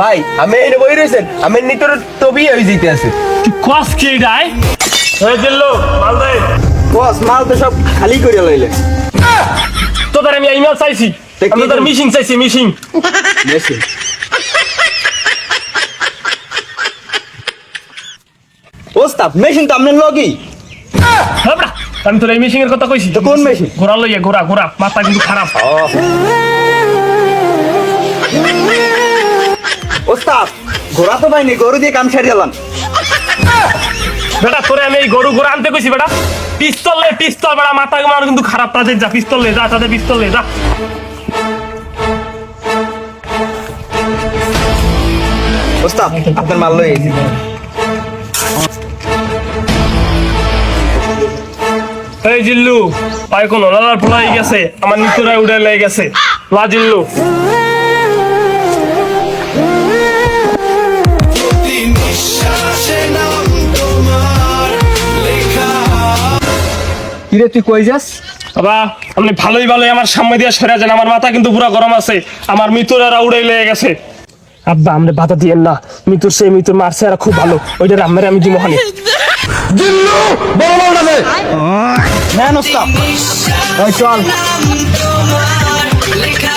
ভাই আমি এনে বই রয়েছেন আমি নিতর তো বিয়ে হয়ে যেতে আছে। তুই কস কি ডাই হয়ে দিল্লো মাল দে। বস মাল তো সব খালি করে লইলে। তোদের আমি ইমেল চাইছি কি আমি মিশিং চাইছি মিশিং ওস্তাদ মেশিন তো আপনার লগই। হ্যাঁ আমি তোর এই মিশিং এর কথা কইছি। কোন machine? ঘোরা লইয়া ঘোরা ঘোরা মাথা কিন্তু খারাপ। ঘোড়া তো পাইনি গরু দিয়ে কাম গেলাম বেটা তোরে আমি এই গরু আনতে কইছি বেটা। পিস্তল লে পিস্তল বেটা মাথা আমার কিন্তু খারাপ তাদের যা পিস্তল লে যা তাদের পিস্তল লে যা। ওস্তাদ আপনার মাল লই এই জিল্লু লালার ফলাই গেছে আমার নিতুরাই উড়ে লেগে গেছে। লা জিল্লু। কিরে তুই কই যাস? বাবা আপনি ভালোই ভালোই আমার সামনে দিয়ে সরে যান। আমার মাথা কিন্তু পুরো গরম আছে। আমার মিতুরেরা উড়ে লেগে গেছে। আব্বা আমরা বাধা দিয়েন না। মিতুর সেই মিতুর মারছে আর খুব ভালো। ওইটা আমার আমি দিব হানি। হ্যাঁ ওস্তাদ ওই চল। লেখা